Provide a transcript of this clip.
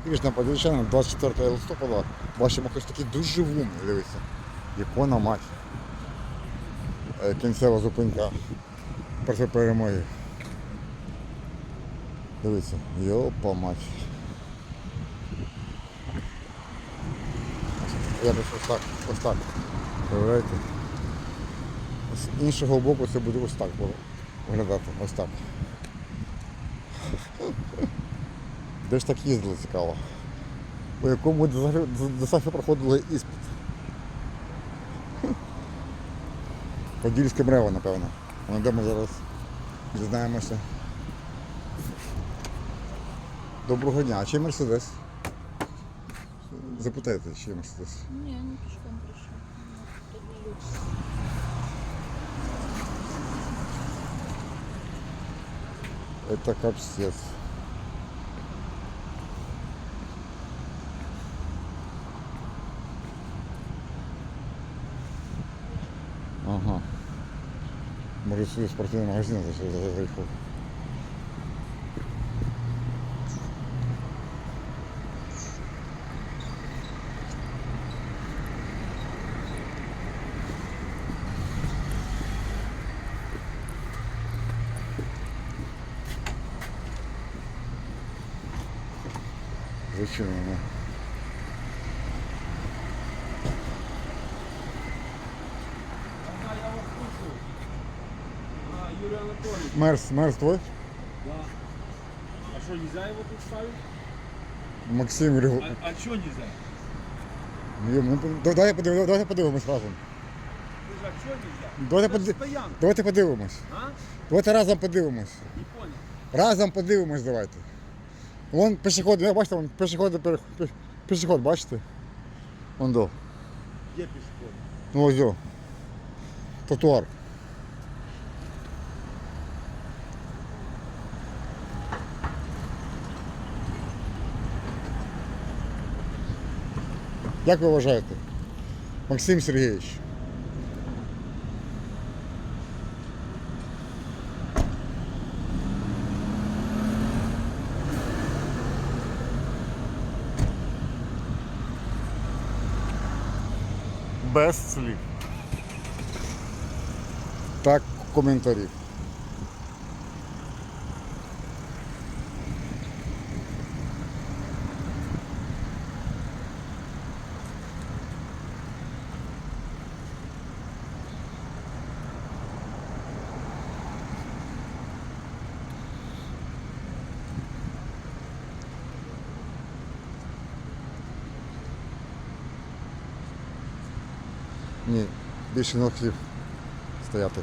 Крішна Подвічана, 24 листопада. Бачимо ось такий дуже вумний, дивіться. Ікона мать. Е, Кінцева зупинка проти перемоги. Дивіться, йопа мать. Я десь ось так, ось так. Уявляєте? З іншого боку це буде ось так виглядати. Ось так. Де ж так їздили цікаво? У якому десахи проходили іспит? Подільське брево, напевно. Ну, де ми зараз дізнаємося. Доброго дня. А чи Мерседес? Запитайте, чи Мерседес. Не, не пешком пришел. Тут не. Это. Ага. Может, сюда спортивный магазин зашел, заехал. Зачинено. Да, Мерс, Мерс твой? да. А что, нельзя его тут ставить? Максим Ригу. А, а что нельзя? Ну, давай подивимось, давайте подивимось разом. Же, а что нельзя? Давайте, Это ж поди... стоянка, давайте подивимось. а? Давайте разом подивимось. Не понял. Разом подивимось давайте. Вон пішохід, я бачите, вон пішохід, пере- пі- пішохід, бачите? Вон до. Где пешеход? Ну ось до. Тротуар. Як ви вважаєте? Максим Сергійович. Без слів. Так, коментарів. Ні, більше не хотів стояти.